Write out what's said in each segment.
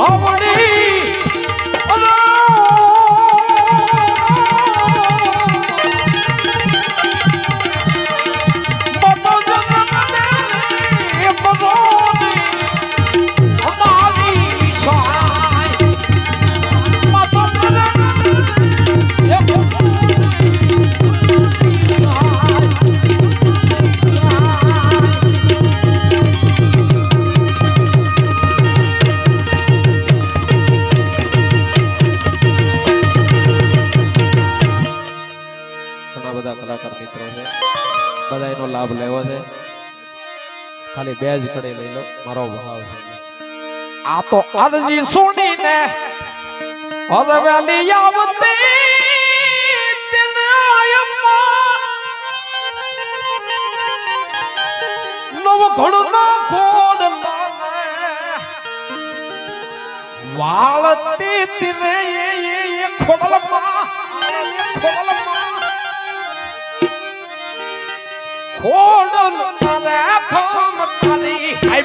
அவனே ઘણા બધા કલાકાર મિત્રો છે. બધા એનો લાભ લેવો છે. ખાલી બે જ કડે લઈ લો. મારો ભાવ છે. આ તો અરજી સુણીને અરવેલી આવતી નવ ઘણું લાને. વાળતી તીરે ખોડલ ખોડલ તારે ખમ તારી. હાય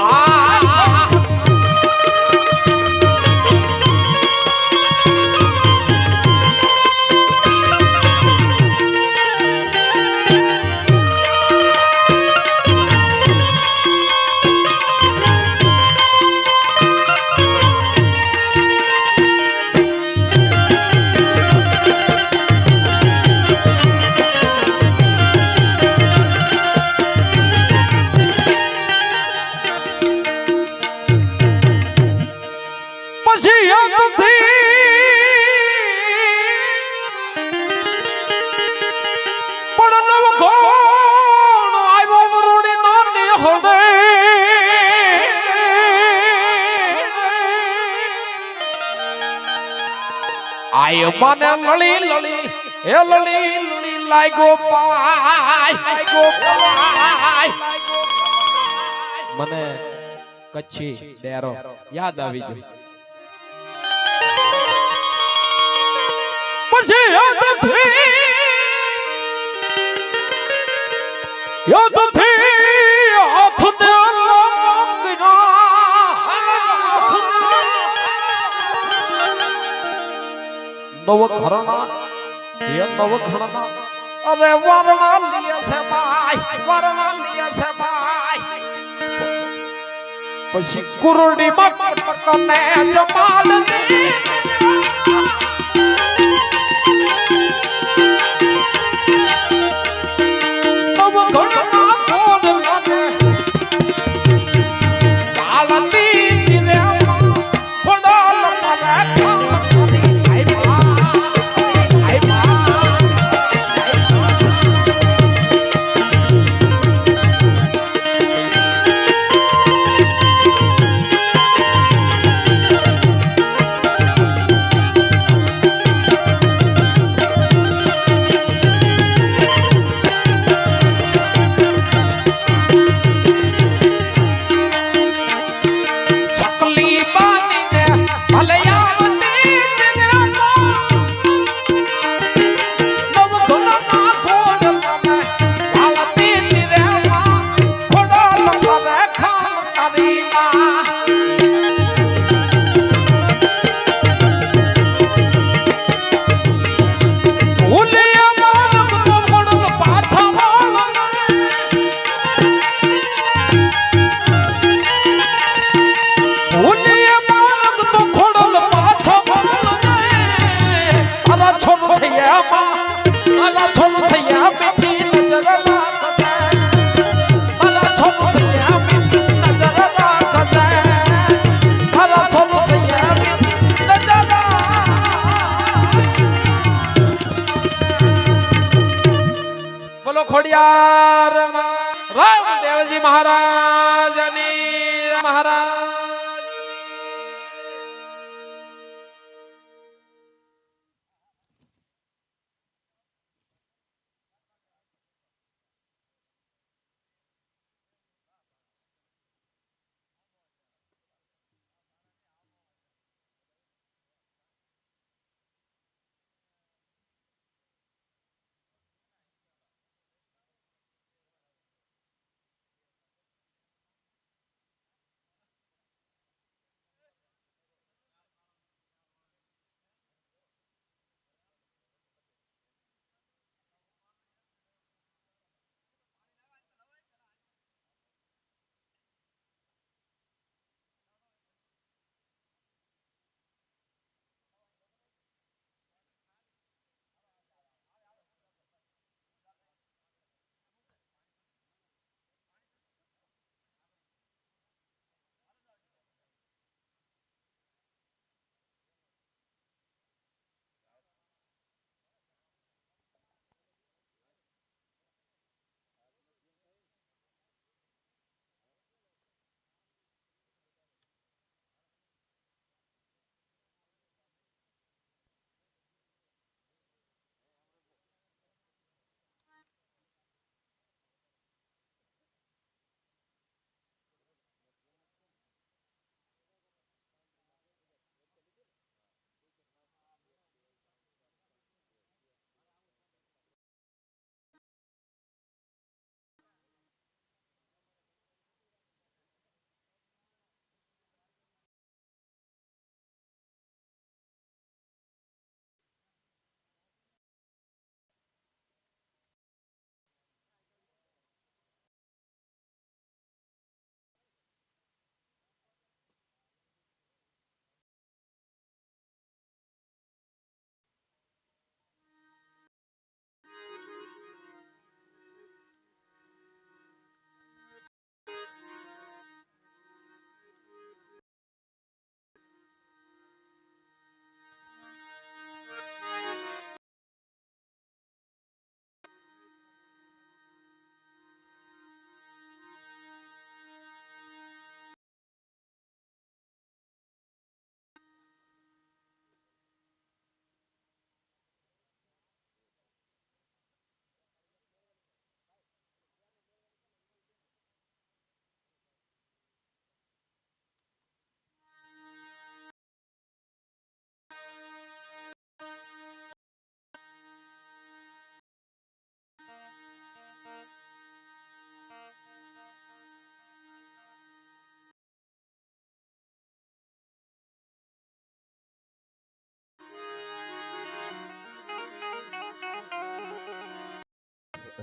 મને લળી લળી, એ લળી લળી લાગ્યો પાય મને કચ્છી ડેરો યાદ આવી ગયો. પછી યાદથી યાદથી હાથ નવ ઘરના એ નવ ઘરના અરે વરણા લીએ છે ભાઈ વરણા લીએ છે ભાઈ પછી કુરડી મકને જમાલની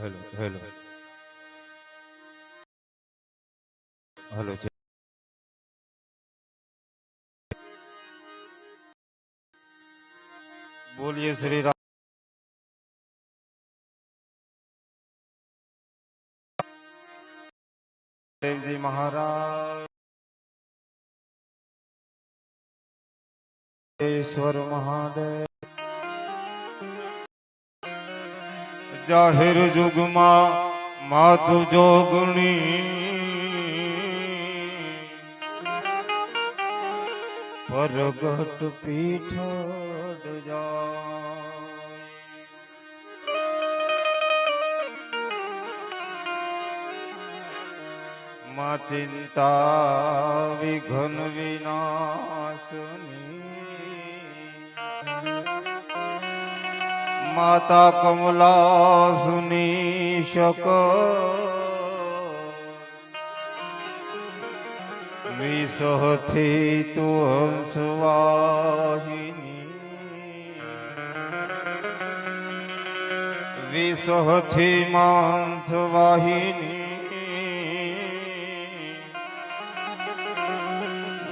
હેલો હેલો. હેલો બોલીએ શ્રી રામ દેવજી મહારાજ. ઈશ્વર મહાદેવ. જાહેર જુગમાં માતુ જોગણી પરગટ પીઠ જાય માં ચિંતા વિઘન વિનાશની. માતા કમલા સુની શક. વિસહથી તું હંસવાહિની. વિસહથી માંસ વાહિની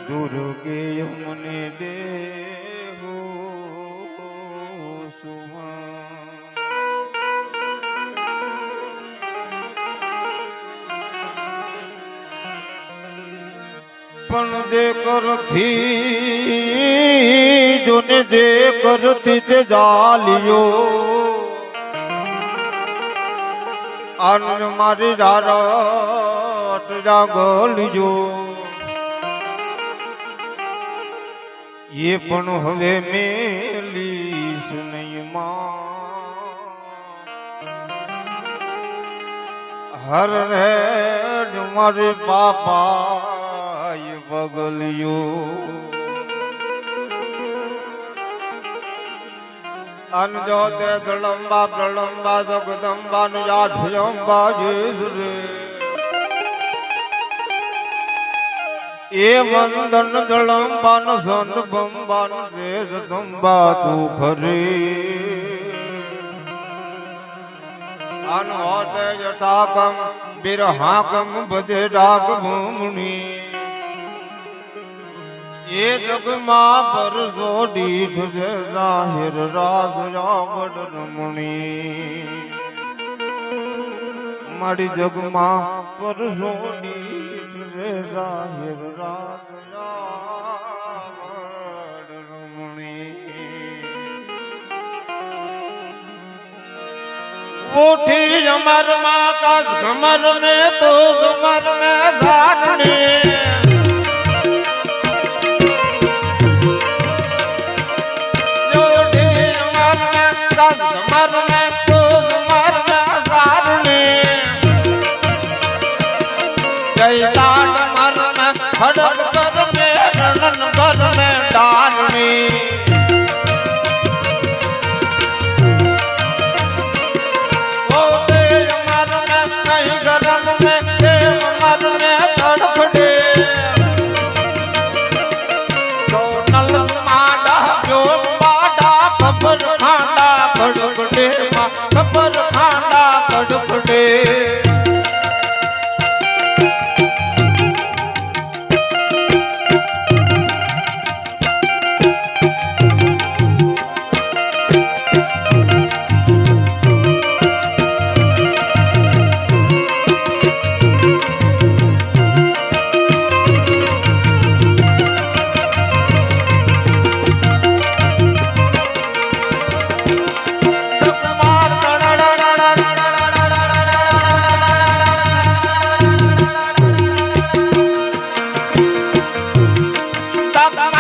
દુર્ગે મને દેહો સુમા પણ જે કરથી જોને જે કરથી તે જાલિયો. આનંદ મારી રારટ જાગલજો એ પણ હવે મેલીશ નહીં માં. હર રે મારે બાપા બગલ્યું અનજોતે તે જળંબા પ્રલંબા જગદંબા ને આઠયંબા જેસરે એ વંદન જળંબા ન સંત બંબા ન તે જગદંબા તું ખરી. અન હોતે યથાકમ બિરહાકમ બધે ડાક ભૂમણી. એ જગમાં પર જોડી છે જાહેર રાજ રાવણ રમણી. મારી જગમાં પર જોડી છે જાહેર રાજ ઉઠી અમરમાં કસ કમર ને તો સમર ને સારણી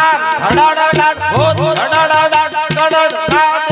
ડાડ ડાડ ડાડ ડાડ ડાડ ડાડ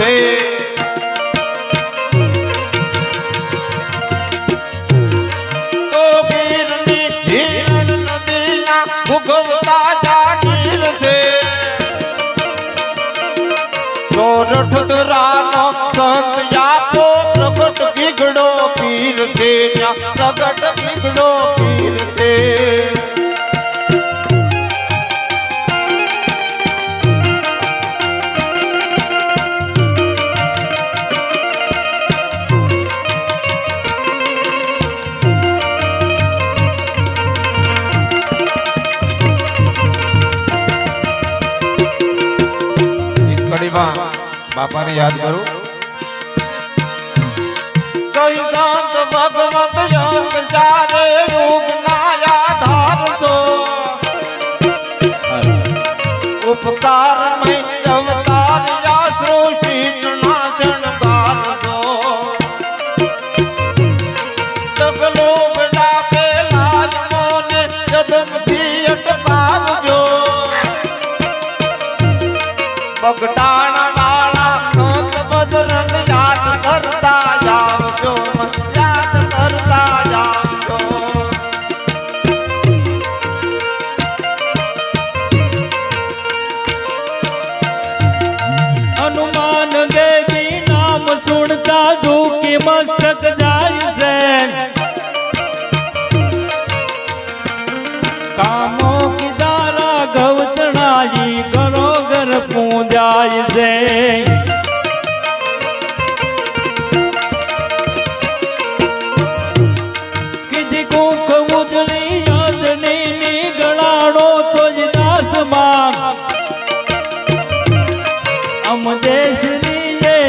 છે ભૂગવતા જાગીર છે સોરઠ દરાનો સંત યાપો પ્રગટ બિગડો પીર છે પ્રગટ બિગડો પીર છે બાપાને યાદ કરું. સહી સંત ભગવત યંગ ચારે રૂપ ના આધાર સો ઉપકાર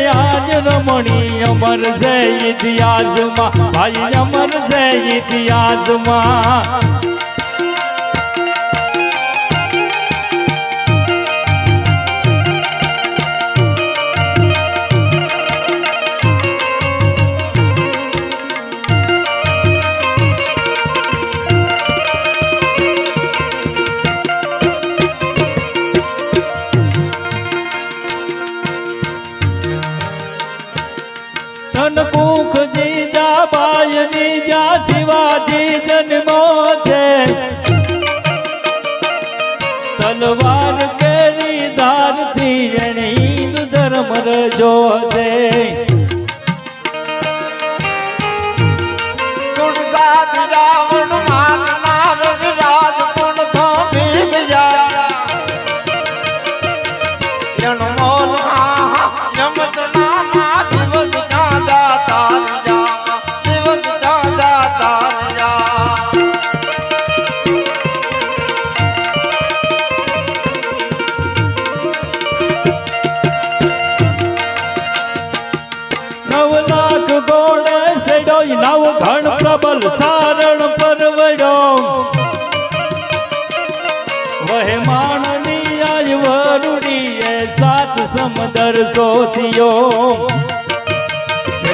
આજ રમણી અમર જય ઇતિહાસમાં. ભાઈ અમર જય ઇતિહાસમાં.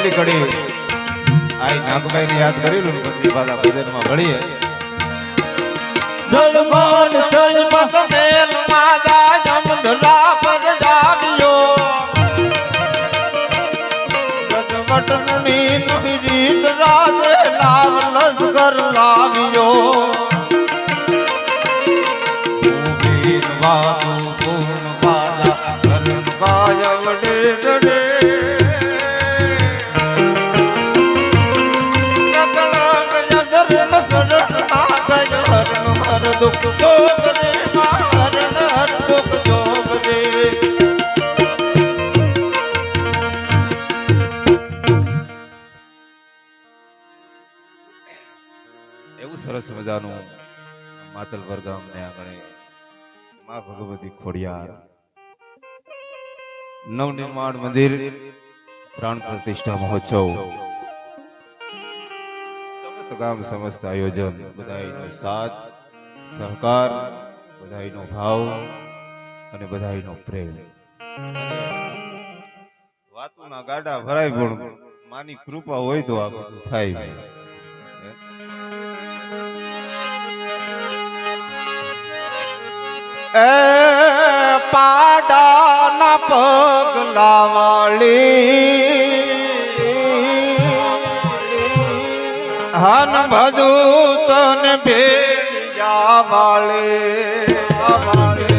છેલ્લી કડી આઈ નાગભાઈ ને યાદ કરી લઉં પછી પાછા ભજનમાં ભળીએ જળમાન જળમાં મત દુઃખ જોગ રે હરણ હર દુઃખ જોગ રે એવું સરસ મજાનું માતલપર ગામને આંગણે માં ભગવતી ખોડિયાર નવનિર્માણ મંદિર પ્રાણ પ્રતિષ્ઠા મહોત્સવ. સમસ્ત ગામ, સમસ્ત આયોજન બધાયનો સાથ. સહકાર બધાઈનો ભાવ અને બધાઈનો પ્રેમ. વાતોના ગાડા ભરાય પણ માની કૃપા હોય તો આ બધું થાય? એ પાડાના પગલા વાળી હન ભજુ તને ભેજા વાળી